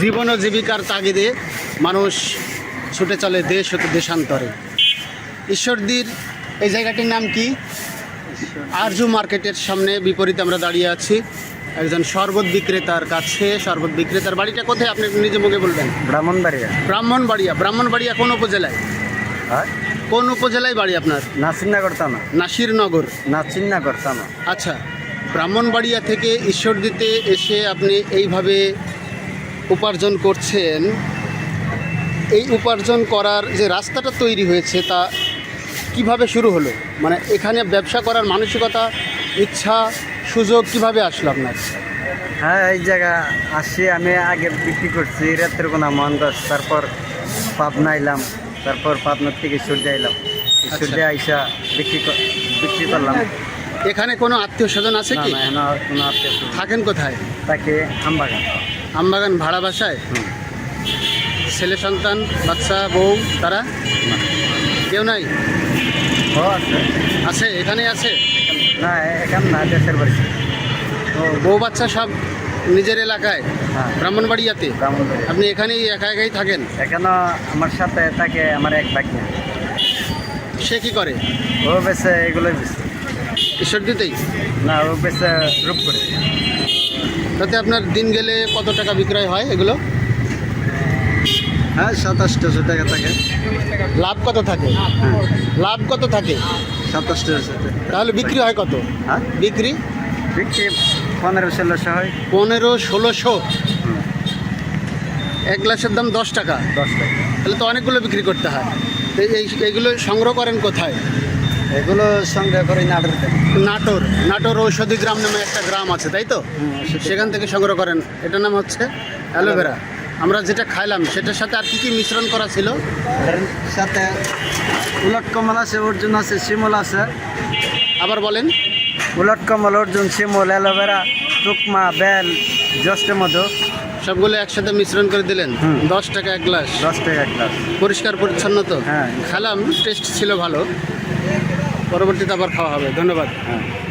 জীবন ও জীবিকার তাগিদে মানুষ ছুটে চলে দেশ হতে দেশান্তরে। ঈশ্বরদীর এই জায়গাটির নাম কি? আরজু মার্কেটের সামনে বিপরীতে আমরা দাঁড়িয়ে আছি। একজন শরবত বিক্রেতার কাছে শরবত বিক্রেতার বাড়িটা কোথায়? আপনি নিজে মুখে বলবেন। ব্রাহ্মণবাড়িয়া। ব্রাহ্মণবাড়িয়া। ব্রাহ্মণবাড়িয়া কোন উপজেলায়? কোন উপজেলায় বাড়ি আপনার? না চিন্তা করতাম না নাসিরনগর না চিন্তা আচ্ছা ব্রাহ্মণবাড়িয়া থেকে ঈশ্বরদীতে এসে আপনি এইভাবে উপার্জন করছেন এই উপার্জন করার যে রাস্তাটা তৈরি হয়েছে তা কীভাবে শুরু হলো? মানে এখানে ব্যবসা করার মানসিকতা ইচ্ছা সুযোগ কীভাবে আসলো আপনার? হ্যাঁ এই জায়গা আসি আমি আগে বিক্রি করছি রাত্রিকোনা মহানগঞ্জ তারপর পাবনা এলাম তারপর পাবনার থেকে সূর্য এলাম সূর্য আইসা বিক্রি কর- বিক্রি করলাম। এখানে কোনো আত্মীয় স্বজন আছে কি? না কোনো আত্মীয় থাকেন কোথায়? তাকে আমবাগান। আমবাগান ভাড়া বাসায় ছেলে সন্তান বাচ্চা বউ তারা? কেউ নাই? ও আছে। আছে? এখানে আছে? না এখান না দেশের বাড়ি। ও বউ বাচ্চা সব নিজের এলাকায়? হ্যাঁ। ব্রাহ্মণবাড়িয়াতে? ব্রাহ্মণবাড়ি আপনি এখানেই একা একাই থাকেন? এখানে আমার সাথে থাকে আমার এক ভাগ্নে। সে কি করে? ও বেছে এগুলোই বেছে ঈশ্বরদীতেই না ও রূপ করে। তাতে আপনার দিন গেলে কত টাকা বিক্রয় হয় এগুলো? হ্যাঁ সাতাশটাশো টাকা থাকে। লাভ কত থাকে? লাভ কত থাকে? সাতাশটাশো টাকা। তাহলে বিক্রি হয় কত? হ্যাঁ? বিক্রি? বিক্রি পনেরো ষোলোশো হয়। পনেরো ষোলোশো? এক গ্লাসের দাম দশ টাকা। দশ টাকা। তাহলে তো অনেকগুলো বিক্রি করতে হয়। এইগুলো সংগ্রহ করেন কোথায়? এগুলো সংগ্রহ করি নাটের থেকে। নাটোর। নাটোর ঔষধি গ্রাম নামে একটা গ্রাম আছে তাই তো? সেখান থেকে সংগ্রহ করেন। এটার নাম হচ্ছে অ্যালোভেরা। আমরা যেটা খাইলাম সেটার সাথে আর কি কি মিশ্রণ করা ছিল? সাথে উলট কমল আছে অর্জুন আছে শিমল আছে। আবার বলেন। উলট কমল অর্জুন শিমল অ্যালোভেরা টুকমা বেল মধু। সবগুলো একসাথে মিশ্রণ করে দিলেন। দশ টাকা এক গ্লাস। দশ টাকা এক গ্লাস। পরিষ্কার পরিচ্ছন্ন তো? হ্যাঁ। খেলাম টেস্ট ছিল ভালো। পরবর্তীতে আবার খাওয়া হবে। ধন্যবাদ। হ্যাঁ।